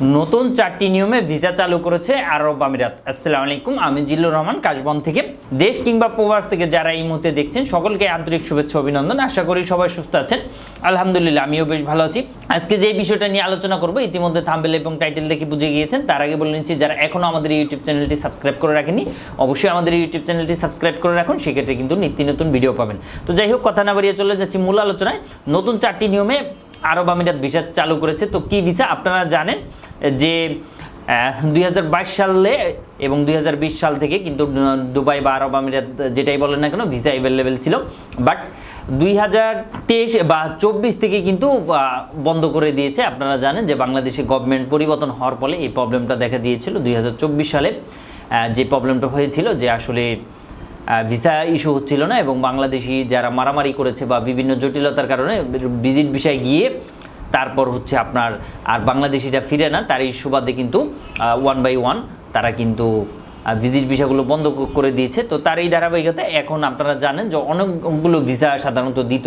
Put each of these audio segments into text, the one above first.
নতুন চারটি নিয়মে ভিসা চালু করেছে আরব আমিরাত। আসসালামু আলাইকুম, আমি জিল্লুর রহমান, কাশবন থেকে। দেশ কিংবা প্রবাস থেকে যারা এই মুহূর্তে দেখছেন, সকলকে আন্তরিক শুভেচ্ছা, অভিনন্দন। আশা করি সবাই সুস্থ আছেন। আলহামদুলিল্লাহ, আমিও বেশ ভালো আছি। আজকে যে বিষয়টা নিয়ে আলোচনা করব, ইতিমধ্যে থাম্বেল এবং টাইটেল দেখে বুঝে গিয়েছেন। তার আগে বলে নিচ্ছি, যারা এখনও আমাদের ইউটিউব চ্যানেলটি সাবস্ক্রাইব করে রাখেনি অবশ্যই আমাদের ইউটিউব চ্যানেলটি সাবস্ক্রাইব করে রাখুন। সেক্ষেত্রে কিন্তু নিত্য নতুন ভিডিও পাবেন। তো যাই হোক, কথা না বাড়িয়ে চলে যাচ্ছি মূল আলোচনায়। নতুন চারটি নিয়মে আরব আমিরাত ভিসা চালু করেছে। তো কি ভিসা আপনারা জানেন যে দুই হাজার বাইশ সালে এবং দুই হাজার বিশ সাল থেকে কিন্তু দুবাই বা আরব আমিরাত যেটাই বলেন না কেন, ভিসা অ্যাভেলেবেল ছিল। বাট দুই হাজার তেইশ বা চব্বিশ থেকে কিন্তু বন্ধ করে দিয়েছে। আপনারা জানেন যে বাংলাদেশে গভর্নমেন্ট পরিবর্তন হওয়ার ফলে এই প্রবলেমটা দেখা দিয়েছিল দুই হাজার চব্বিশ সালে। যে প্রবলেমটা হয়েছিল যে আসলে ভিসা ইস্যু হচ্ছিল না এবং বাংলাদেশি যারা মারামারি করেছে বা বিভিন্ন জটিলতার কারণে ভিজিট বিষয়ে গিয়ে তারপর হচ্ছে আপনার আর বাংলাদেশিরা ফিরে না তার এই সুবাদে কিন্তু ওয়ান বাই ওয়ান তারা কিন্তু ভিজিট ভিসাগুলো বন্ধ করে দিয়েছে। তো তার এই ধারাবাহিকতায় এখন আপনারা জানেন যে অনেকগুলো ভিসা সাধারণত দিত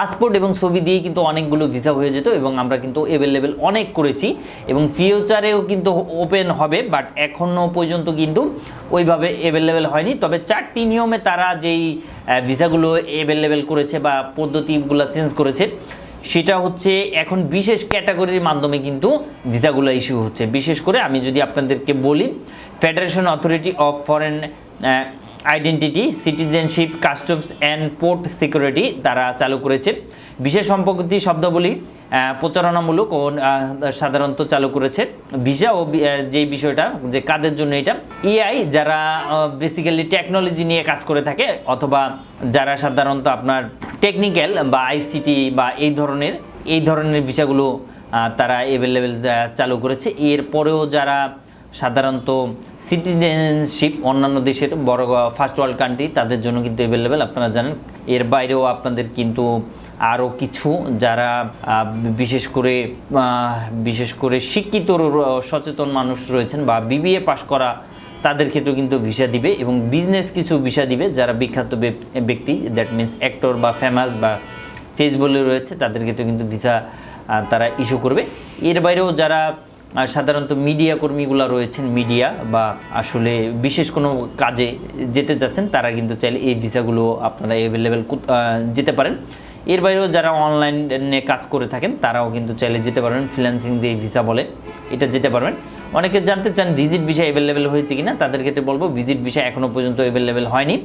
পাসপোর্ট এবং ছবি দিয়ে কিন্তু অনেকগুলো ভিসা হয়ে যেত এবং আমরা কিন্তু অ্যাভেলেবেল অনেক করেছি এবং ফিউচারেও কিন্তু ওপেন হবে বাট এখনও পর্যন্ত কিন্তু ওইভাবে অ্যাভেলেবেল হয়নি। তবে চারটি নিয়মে তারা যেই ভিসাগুলো অ্যাভেলেবেল করেছে বা পদ্ধতিগুলো চেঞ্জ করেছে, সেটা হচ্ছে এখন বিশেষ ক্যাটাগরির মাধ্যমে কিন্তু ভিসাগুলো ইস্যু হচ্ছে। বিশেষ করে আমি যদি আপনাদেরকে বলি federation authority of foreign identity citizenship customs and port security তারা চালু করেছে। বিশেষ সম্পত্তি শব্দাবলী প্রচারণামূলক ও সাধারণত চালু করেছে। ভিসা ও যেই বিষয়টা, যে কাদের জন্য এটা, এআই যারা বেসিক্যালি টেকনোলজি নিয়ে কাজ করে থাকে, অথবা যারা সাধারণত আপনার টেকনিক্যাল বা আইসিটি বা এই ধরনের এই ধরনের ভিসাগুলো তারা অ্যাভেলেবেল চালু করেছে। এরপরেও যারা সাধারণত সিটিজেনশিপ অন্যান্য দেশের বড় ফার্স্ট ওয়ার্ল্ড কান্ট্রি তাদের জন্য কিন্তু অ্যাভেলেবেল আপনারা জানেন, এর বাইরেও আপনাদের কিন্তু আরও কিছু যারা বিশেষ করে বিশেষ করে শিক্ষিত সচেতন মানুষ রয়েছেন বা বিবিএ পাশ করা, তাদের ক্ষেত্রেও কিন্তু ভিসা দিবে এবং বিজনেস কিছু ভিসা দিবে যারা বিখ্যাত ব্যক্তি দ্যাট মিন্স অ্যাক্টর বা ফেমাস বা ফেস বলে রয়েছে, তাদের ক্ষেত্রে কিন্তু ভিসা তারা ইস্যু করবে। এর বাইরেও যারা সাধারণত মিডিয়া কর্মীগুলো রয়েছেন মিডিয়া বা আসলে বিশেষ কোনো কাজে যেতে চাচ্ছেন তারা কিন্তু চাইলে এই ভিসাগুলো আপনারা অ্যাভেলেবেল যেতে পারেন। এর বাইরেও যারা অনলাইনে কাজ করে থাকেন, তারাও কিন্তু চাইলে যেতে পারবেন। ফ্রিল্যান্সিং যে ভিসা বলে, এটা যেতে পারবেন। অনেকে জানতে চান ভিজিট ভিসা অ্যাভেলেবেল হয়েছে কিনা, তাদের ক্ষেত্রে বলব ভিজিট ভিসা এখনও পর্যন্ত অ্যাভেলেবেল হয়নি।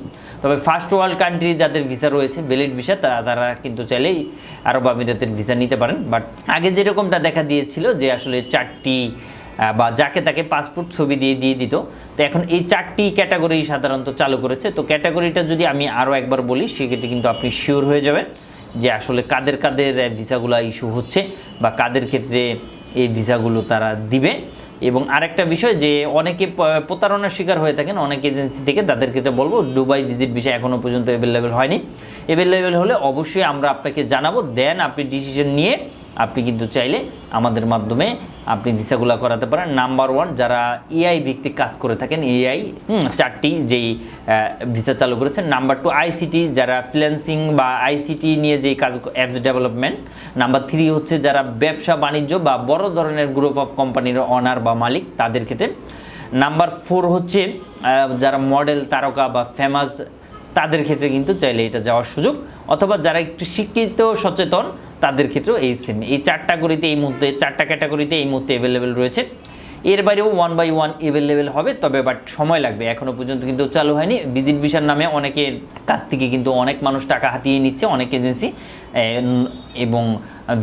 তবে ফার্স্ট ওয়ার্ল্ড কান্ট্রি যাদের ভিসা রয়েছে ভ্যালিড ভিসা তারা কিন্তু চাইলেই আরব আমিরাতের ভিসা নিতে পারেন। বাট আগে যেরকমটা দেখা দিয়েছিল যে আসলে চারটি বা যাকে তাকে পাসপোর্ট ছবি দিয়ে দিয়ে দিত, তো এখন এই চারটি ক্যাটাগরি সাধারণত চালু করেছে। তো ক্যাটাগরিটা যদি আমি আরও একবার বলি, সেক্ষেত্রে কিন্তু আপনি শিওর হয়ে যাবেন যে আসলে কাদের কাদের ভিসাগুলো ইস্যু হচ্ছে বা কাদের ক্ষেত্রে এই ভিসাগুলো তারা দিবে। এবং আরেকটা বিষয় যে অনেকে প্রতারণার শিকার হয়ে থাকেন, অনেক এজেন্সি থেকে, তাদেরকে তো বলব দুবাই ভিজিট বিষয় এখনও পর্যন্ত অ্যাভেলেবেল হয়নি। অ্যাভেলেবেল হলে অবশ্যই আমরা আপনাকে জানাব দেন আপনি ডিসিশন নিয়ে আপনি কিন্তু চাইলে আমাদের মাধ্যমে আপনি ভিসাগুলো করাতে পারেন। নাম্বার ওয়ান যারা এআই ভিত্তিক কাজ করে থাকেন এআই চারটি যেই ভিসা চালু করেছেন। নাম্বার টু আইসিটি যারা ফ্রিল্যান্সিং বা আইসিটি নিয়ে যেই কাজ অ্যাপস ডেভেলপমেন্ট নাম্বার থ্রি হচ্ছে যারা ব্যবসা বাণিজ্য বা বড় ধরনের গ্রুপ অফ কোম্পানির অনার বা মালিক, তাদের ক্ষেত্রে। নাম্বার ফোর হচ্ছে যারা মডেল তারকা বা ফেমাস তাদের ক্ষেত্রে কিন্তু চাইলে এটা যাওয়ার সুযোগ। অথবা যারা একটু শিক্ষিত, সচেতন তাদের ক্ষেত্রেও এই সেম এই চারটা করিতে এই মুহূর্তে, চারটা ক্যাটাগরিতে এই মুহূর্তে অ্যাভেলেবেল রয়েছে। এর বাইরেও ওয়ান বাই ওয়ান অ্যাভেলেবেল হবে, তবে বাট সময় লাগবে। এখনও পর্যন্ত কিন্তু চালু হয়নি। ভিজিট ভিসার নামে অনেকের কাছ থেকে কিন্তু অনেক মানুষ টাকা হাতিয়ে নিচ্ছে, অনেক এজেন্সি এবং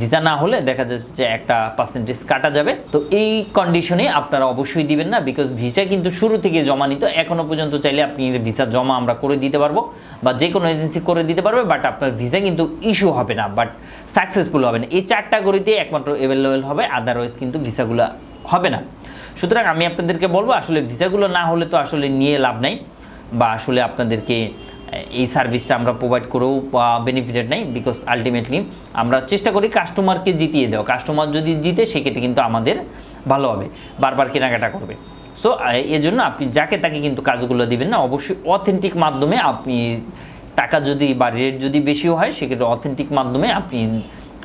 ভিসা না হলে দেখা যাচ্ছে যে একটা পার্সেন্টেজ কাটা যাবে। তো এই কন্ডিশনে আপনারা অবশ্যই দিবেন না বিকজ ভিসা কিন্তু শুরু থেকে জমা নিত এখনও পর্যন্ত চাইলে আপনি ভিসা জমা আমরা করে দিতে পারব বা যে কোনো এজেন্সি করে দিতে পারবে বাট আপনার ভিসা কিন্তু ইস্যু হবে না বাট সাকসেসফুল হবে না। এই চারটা গড়িতে একমাত্র অ্যাভেলেবেল হবে আদারওয়াইজ কিন্তু ভিসাগুলো হবে না। সুতরাং আমি আপনাদেরকে বলব, আসলে ভিসাগুলো না হলে তো আসলে নিয়ে লাভ নাই বা আসলে আপনাদেরকে এই সার্ভিসটা আমরা প্রোভাইড করেও বেনিফিটেড নাই বিকজ আলটিমেটলি আমরা চেষ্টা করি কাস্টমারকে জিতিয়ে দেওয়া। কাস্টমার যদি জিতে, সেক্ষেত্রে কিন্তু আমাদের ভালো হবে। বারবার কেনাকাটা করবে। সো এজন্য আপনি যাকে তাকে কিন্তু কাজগুলো দিবেন না, অবশ্যই অথেন্টিক মাধ্যমে আপনি টাকা যদি বা রেট যদি বেশিও হয়, সেক্ষেত্রে অথেন্টিক মাধ্যমে আপনি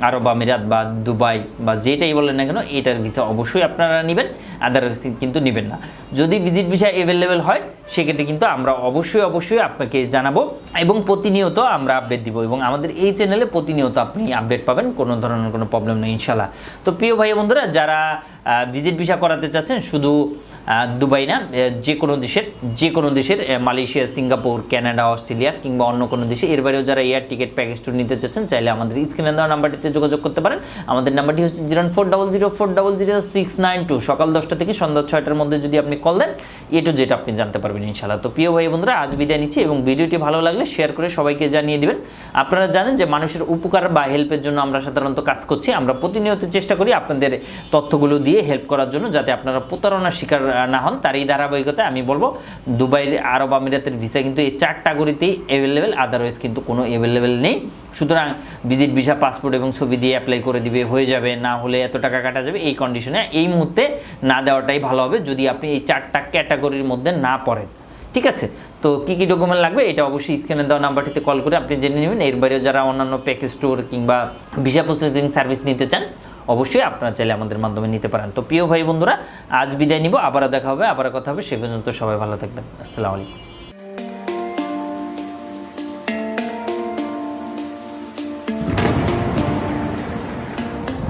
আরব, আমিরাত বা দুবাই বা যেটাই বলেন না কেন, এটার ভিসা অবশ্যই আপনারা নেবেন আদারওয়াইজ কিন্তু নেবেন না। যদি ভিজিট ভিসা অ্যাভেলেবেল হয়, সেক্ষেত্রে কিন্তু আমরা অবশ্যই অবশ্যই আপনাকে জানাব এবং প্রতিনিয়ত আমরা আপডেট দিব এবং আমাদের এই চ্যানেলে প্রতিনিয়ত আপনি আপডেট পাবেন, কোনো ধরনের কোনো প্রবলেম নেই ইনশাল্লাহ তো প্রিয় ভাই বন্ধুরা, যারা ভিজিট ভিসা করাতে চাচ্ছেন, শুধু দুবাই না যে কোনো দেশের, যে কোনো দেশের মালয়েশিয়া, সিঙ্গাপুর কানাডা অস্ট্রেলিয়া কিংবা অন্য কোনো দেশে। এর বাইরেও যারা এয়ার টিকিট প্যাকেজ ট্যুর নিতে চাচ্ছেন, চাইলে আমাদের স্ক্রিনে দেওয়া নাম্বারটিতে যোগাযোগ করতে পারেন। আমাদের নাম্বারটি হচ্ছে zero four double zero, four double zero, six nine two. সকাল দশটা থেকে সন্ধ্যা ছয়টার মধ্যে যদি আপনি কল দেন এ টু যেটা আপনি জানতে পারবেন ইনশাল্লাহ তো প্রিয় ভাই বন্ধুরা, আজ বিদায় নিচ্ছি এবং ভিডিওটি ভালো লাগলে শেয়ার করে সবাইকে জানিয়ে দিবেন। আপনারা জানেন যে মানুষের উপকার বা হেল্পের জন্য আমরা সাধারণত কাজ করছি। আমরা প্রতিনিয়ত চেষ্টা করি আপনাদের তথ্যগুলো দিয়ে হেল্প করার জন্য, যাতে আপনারা প্রতারণার শিকার না হন, তার এই ধারাবাহিকতায় আমি বলব দুবাইয়ের আরব আমিরাতের ভিসা কিন্তু এই চার ক্যাটাগরিতেই অ্যাভেলেবেল আদারওয়াইজ কিন্তু কোনো অ্যাভেলেবেল নেই। সুতরাং ভিজিট ভিসা পাসপোর্ট এবং ছবি দিয়ে অ্যাপ্লাই করে দিবে, হয়ে যাবে, না হলে এত টাকা কাটা যাবে, এই কন্ডিশনে এই মুহূর্তে না দেওয়াটাই ভালো হবে যদি আপনি এই চারটা ক্যাটাগরির মধ্যে না পড়েন। ঠিক আছে? তো কী কী ডকুমেন্ট লাগবে? এটা অবশ্যই স্ক্রিনে দেওয়া নাম্বারটিতে কল করে আপনি জেনে নেবেন। এর বাইরেও যারা অন্যান্য প্যাকেজ স্টোর কিংবা ভিসা প্রসেসিং সার্ভিস নিতে চান অবশ্যই আপনারা চাইলে আমাদের মাধ্যমে নিতে পারেন। তো প্রিয় ভাই বন্ধুরা, আজ বিদায় নিব, আবারও দেখা হবে, আবারও কথা হবে, সে পর্যন্ত সবাই ভালো থাকবেন। আসসালামু আলাইকুম।